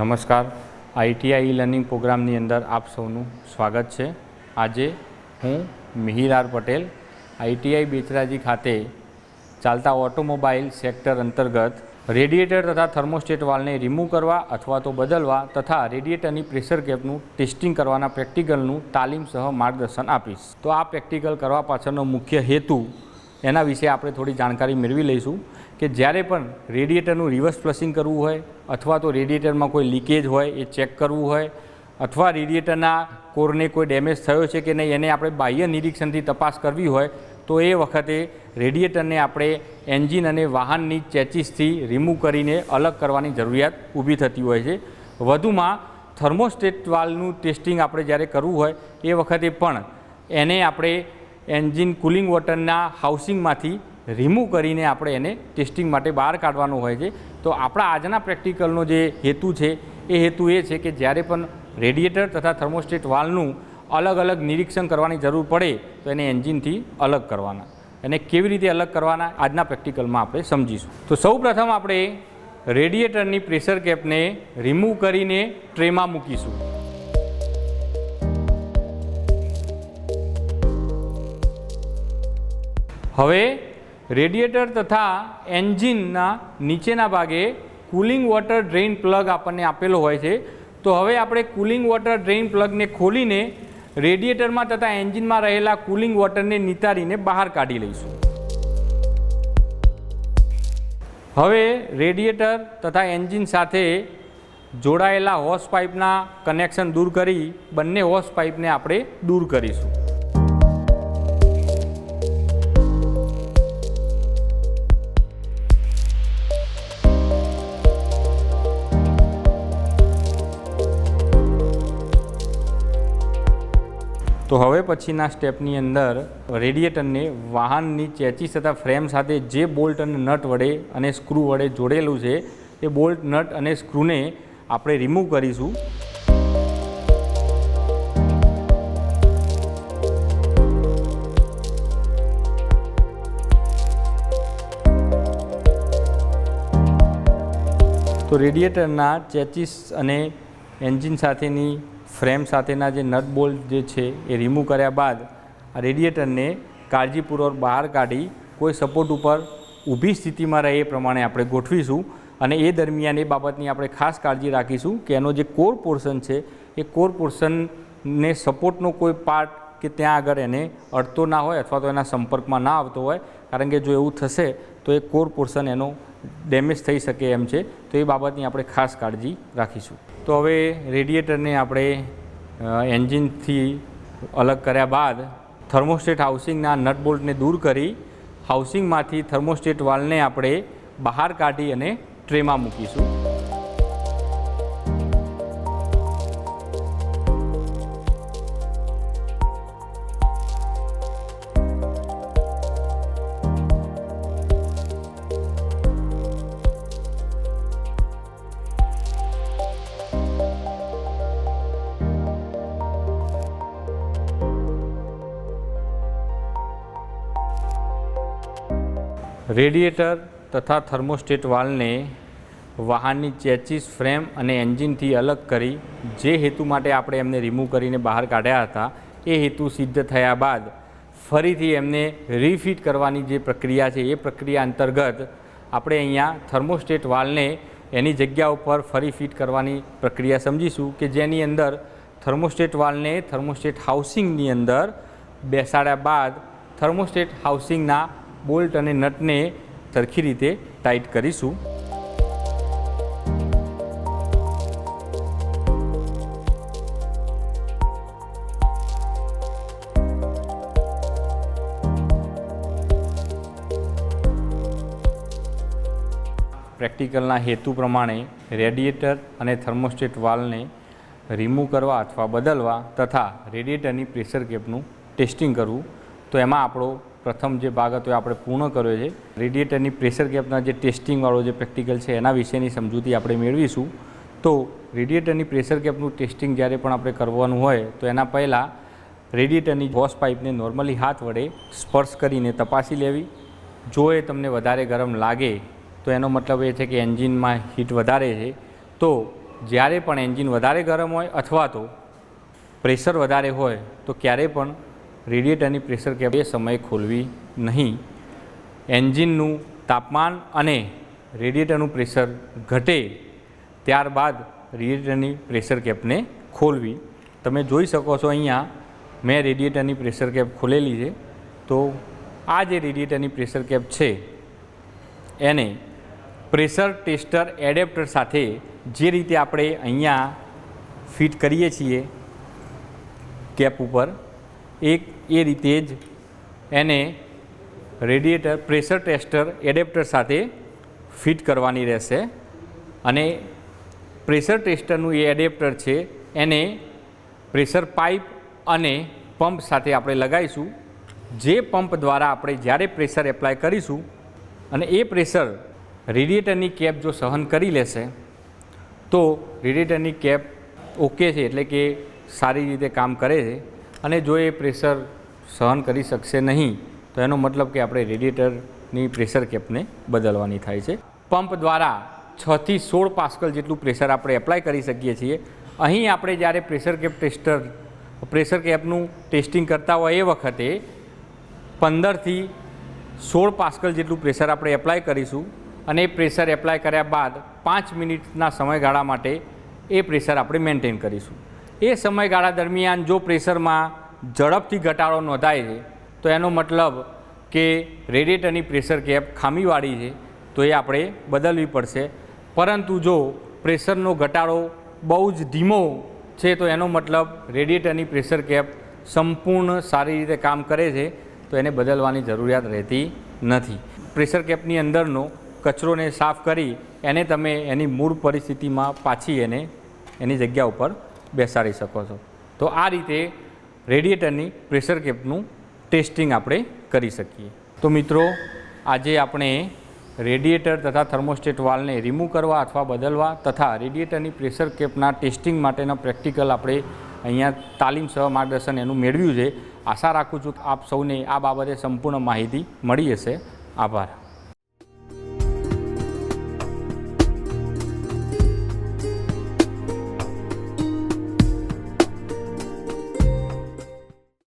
નમસ્કાર. ITI learning પ્રોગ્રામની અંદર આપ સૌનું સ્વાગત છે. આજે હું મિહિર આર પટેલ, આઈટીઆઈ બેચરાજી ખાતે ચાલતા ઓટોમોબાઈલ સેક્ટર અંતર્ગત રેડિએટર તથા થર્મોસ્ટેટ વાલને રિમૂવ કરવા અથવા તો બદલવા તથા રેડિએટરની પ્રેશર કેપનું ટેસ્ટિંગ કરવાના પ્રેક્ટિકલનું તાલીમ સહ માર્ગદર્શન આપીશ. તો આ પ્રેક્ટિકલ કરવા પાછળનો મુખ્ય હેતુ એના વિશે આપણે થોડી જાણકારી મેળવી લઈશું. કે જ્યારે પણ રેડિએટરનું રિવર્સ ફ્લશિંગ કરવું હોય, અથવા તો રેડિએટરમાં કોઈ લીકેજ હોય એ ચેક કરવું હોય, અથવા રેડિએટરના કોરને કોઈ ડેમેજ થયો છે કે નહીં એને આપણે બાહ્ય નિરીક્ષણથી તપાસ કરવી હોય, તો એ વખતે રેડિએટરને આપણે એન્જિન અને વાહનની ચેચિસથી રિમૂવ કરીને અલગ કરવાની જરૂરિયાત ઊભી થતી હોય છે. વધુમાં થર્મોસ્ટેટ વાલ્વનું ટેસ્ટિંગ આપણે જ્યારે કરવું હોય, એ વખતે પણ એને આપણે એન્જિન કુલિંગ વોટરના હાઉસિંગમાંથી રિમૂવ કરીને આપણે એને ટેસ્ટિંગ માટે બહાર કાઢવાનું હોય છે. તો આપણા આજના પ્રેક્ટિકલનો જે હેતુ છે, એ હેતુ એ છે કે જ્યારે પણ રેડિએટર તથા થર્મોસ્ટેટ વાલનું અલગ અલગ નિરીક્ષણ કરવાની જરૂર પડે, તો એને એન્જિનથી અલગ કરવાના. એને કેવી રીતે અલગ કરવાના, આજના પ્રેક્ટિકલમાં આપણે સમજીશું. તો સૌપ્રથમ આપણે રેડિએટરની પ્રેશર કેપને રિમૂવ કરીને ટ્રેમાં મૂકીશું. હવે રેડિએટર તથા એન્જિનના નીચેના ભાગે કુલિંગ વોટર ડ્રેઇન પ્લગ આપણને આપેલો હોય છે. તો હવે આપણે કુલિંગ વોટર ડ્રેઇન પ્લગને ખોલીને રેડિએટરમાં તથા એન્જિનમાં રહેલા કુલિંગ વોટરને નિતારીને બહાર કાઢી લઈશું. હવે રેડિએટર તથા એન્જિન સાથે જોડાયેલા હોસ પાઇપના કનેક્શન દૂર કરી બંને હોસ પાઇપને આપણે દૂર કરીશું. તો હવે પછીના સ્ટેપની અંદર રેડિએટરને વાહનની ચેચી તથા ફ્રેમ સાથે જે બોલ્ટ અને નટ વડે અને સ્ક્રૂ વડે જોડેલું છે એ બોલ્ટ, નટ અને સ્ક્રૂને આપણે રિમૂવ કરીશું. તો રેડિએટરના ચેચીસ અને એન્જિન સાથેની ફ્રેમ સાથેના જે નટ બોલ્ટ જે છે એ રિમૂવ કર્યા બાદ આ રેડિએટરને કાળજીપૂર્વક બહાર કાઢી કોઈ સપોર્ટ ઉપર ઊભી સ્થિતિમાં રહે એ પ્રમાણે આપણે ગોઠવીશું અને એ દરમિયાન એ બાબતની આપણે ખાસ કાળજી રાખીશું કે એનો જે કોર પોર્શન છે, એ કોર પોર્શનને સપોર્ટનો કોઈ પાર્ટ કે ત્યાં આગળ એને અડતો ના હોય અથવા તો એના સંપર્કમાં ના આવતો હોય. કારણ કે જો એવું થશે, તો એ કોર પોર્શન એનો ડેમેજ થઈ શકે એમ છે. તો એ બાબતની આપણે ખાસ કાળજી રાખીશું. તો હવે રેડિએટરને આપણે એન્જિનથી અલગ કર્યા બાદ થર્મોસ્ટેટ હાઉસિંગના નટ બોલ્ટને દૂર કરી હાઉસિંગમાંથી થર્મોસ્ટેટ વાલને આપણે બહાર કાઢી અને ટ્રેમાં મૂકીશું. રેડિએટર તથા થર્મોસ્ટેટ વાલ્વને વાહનની ચેચિસ ફ્રેમ અને એન્જિનથી અલગ કરી જે હેતુ માટે આપણે એમને રિમૂવ કરીને બહાર કાઢ્યા હતા, એ હેતુ સિદ્ધ થયા બાદ ફરીથી એમને રીફિટ કરવાની જે પ્રક્રિયા છે, એ પ્રક્રિયા અંતર્ગત આપણે અહીંયા થર્મોસ્ટેટ વાલને એની જગ્યા ઉપર ફરી ફિટ કરવાની પ્રક્રિયા સમજીશું કે જેની અંદર થર્મોસ્ટેટ વાલને થર્મોસ્ટેટ હાઉસિંગની અંદર બેસાડ્યા બાદ થર્મોસ્ટેટ હાઉસિંગના બોલ્ટ અને નટને સરખી રીતે ટાઈટ કરીશું. પ્રેક્ટિકલના હેતુ પ્રમાણે રેડિએટર અને થર્મોસ્ટેટ વાલ્વને રિમૂવ કરવા અથવા બદલવા તથા રેડિએટરની પ્રેશર કેપનું ટેસ્ટિંગ કરવું. તો એમાં આપણો પ્રથમ જે ભાગ હતો એ આપણે પૂર્ણ કર્યો છે. રેડિએટરની પ્રેશર કેપના જે ટેસ્ટિંગવાળો જે પ્રેક્ટિકલ છે એના વિશેની સમજૂતી આપણે મેળવીશું. તો રેડિએટરની પ્રેશર કેપનું ટેસ્ટિંગ જ્યારે પણ આપણે કરવાનું હોય, તો એના પહેલાં રેડિએટરની વોશ પાઇપને નોર્મલી હાથ વડે સ્પર્શ કરીને તપાસી લેવી. જો એ તમને વધારે ગરમ લાગે, તો એનો મતલબ એ છે કે એન્જિનમાં હીટ વધારે છે. તો જ્યારે પણ એન્જિન વધારે ગરમ હોય અથવા તો પ્રેશર વધારે હોય, તો ક્યારેય પણ રેડિએટરની પ્રેશર કેપ એ સમયે ખોલવી નહીં. એન્જિનનું તાપમાન અને રેડિએટરનું પ્રેશર ઘટે ત્યારબાદ રેડિએટરની પ્રેશર કેપને ખોલવી. તમે જોઈ શકો છો અહીંયા, મેં રેડિએટરની પ્રેશર કેપ ખોલેલી છે. તો આ જે રેડિએટરની પ્રેશર કેપ છે, એને પ્રેશર ટેસ્ટર એડેપ્ટર સાથે જે રીતે આપણે અહીંયા ફિટ કરીએ છીએ, કેપ ઉપર એક એ રીતે જ એને રેડિએટર, પ્રેશર ટેસ્ટર, એડેપ્ટર સાથે ફિટ કરવાની રહેશે. અને પ્રેશર ટેસ્ટરનું એ એડેપ્ટર છે, એને પ્રેશર પાઇપ અને પંપ સાથે આપણે લગાવીશું. જે પંપ દ્વારા આપણે જ્યારે પ્રેશર એપ્લાય કરીશું અને એ પ્રેશર રેડિએટરની કેપ જો સહન કરી લેશે, તો રેડિએટરની કેપ ઓકે છે, એટલે કે સારી રીતે કામ કરે છે. અને જો એ પ્રેશર સહન કરી શકશે નહીં, તો એનો મતલબ કે આપણે રેડિએટરની પ્રેશર કેપને બદલવાની થાય છે. પંપ દ્વારા છથી સોળ પાસ્કલ જેટલું પ્રેશર આપણે એપ્લાય કરી શકીએ છીએ. અહીં આપણે જ્યારે પ્રેશર કેપ ટેસ્ટર, પ્રેશર કેપનું ટેસ્ટિંગ કરતા હોય એ વખતે પંદરથી સોળ પાસ્કલ જેટલું પ્રેશર આપણે એપ્લાય કરીશું અને એ પ્રેશર એપ્લાય કર્યા બાદ પાંચ મિનિટના સમયગાળા માટે એ પ્રેશર આપણે મેન્ટેન કરીશું. એ સમયગાળા દરમિયાન જો પ્રેશરમાં ઝડપથી ઘટાડો નોંધાય છે, તો એનો મતલબ કે રેડિએટરની પ્રેશર કેપ ખામીવાળી છે, તો એ આપણે બદલવી પડશે. પરંતુ જો પ્રેશરનો ઘટાડો બહુ જ ધીમો છે, તો એનો મતલબ રેડિએટરની પ્રેશર કેપ સંપૂર્ણ સારી રીતે કામ કરે છે, તો એને બદલવાની જરૂરિયાત રહેતી નથી. પ્રેશર કેપની અંદરનો કચરોને સાફ કરી, એને તમે એની મૂળ પરિસ્થિતિમાં પાછી એને, એની જગ્યા ઉપર બેસાડી શકો છો. તો આ રીતે રેડિએટરની પ્રેશર કેપનું ટેસ્ટિંગ આપણે કરી શકીએ. તો મિત્રો, આજે આપણે રેડિએટર તથા થર્મોસ્ટેટ વાલને રિમૂવ કરવા અથવા બદલવા તથા રેડિએટરની પ્રેશર કેપના ટેસ્ટિંગ માટેના પ્રેક્ટિકલ આપણે અહીંયા તાલીમ સહ માર્ગદર્શન એનું મેળવ્યું છે. આશા રાખું છું કે આપ સૌને આ બાબતે સંપૂર્ણ માહિતી મળી હશે. આભાર.